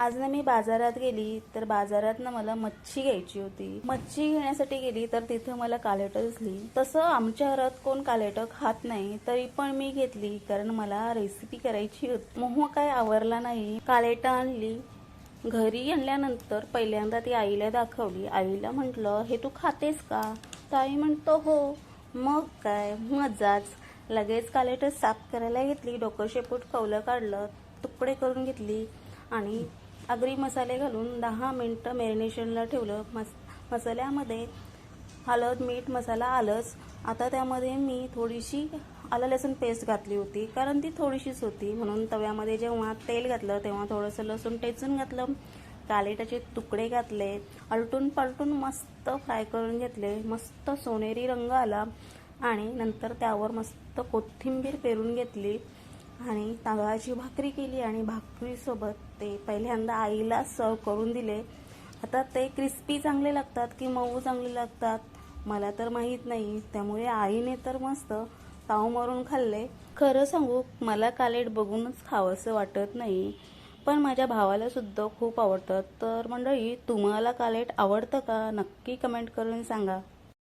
आज ना मी बाजारात गेली तर बाजारात ना मला मच्छी घ्यायची होती. मच्छी घेण्यासाठी गेली तर तिथं मला कालेट दिसली. तसं आमच्या घरात कोण कालेट खात नाही तरी पण मी घेतली कारण मला रेसिपी करायची होती. मोह काय आवरला नाही. कालेट आणली. घरी आणल्यानंतर पहिल्यांदा ती आईला दाखवली. आईला म्हटलं हे तू खातेस का? तर आई म्हणतो हो. मग काय? मजाच. लगेच कालेट साफ करायला घेतली डोकं शेपूट कवलं काढलं तुकडे करून घेतली आणि आगरी मसाले घालून दहा मिनटं मॅरिनेशनला ठेवलं. मस मसाल्यामध्ये हळद मीठ मसाला आलंच आता त्यामध्ये मी थोडीशी आलं लसूण पेस्ट घातली होती कारण ती थोडीशीच होती. म्हणून तव्यामध्ये जेव्हा तेल घातलं तेव्हा थोडंसं लसूण टेचून घातलं. कालेटाचे तुकडे घातले. अलटून पलटून मस्त फ्राय करून घेतले. मस्त सोनेरी रंग आला. आणि नंतर त्यावर मस्त कोथिंबीर पेरून घेतली. आणि तांदळाची भाकरी केली आणि भाकरीसोबत ते पहिल्यांदा आईला सर्व करून दिले. आता ते क्रिस्पी चांगले लागतात की मऊ चांगले लागतात मला तर माहीत नाही. त्यामुळे आईने तर मस्त ताव मारून खाल्ले. खरं सांगू मला कालेट बघूनच खावंसं वाटत नाही. पण माझ्या भावाला सुद्धा खूप आवडतं तर मंडळी तुम्हाला कालेट आवडतं का? नक्की कमेंट करून सांगा.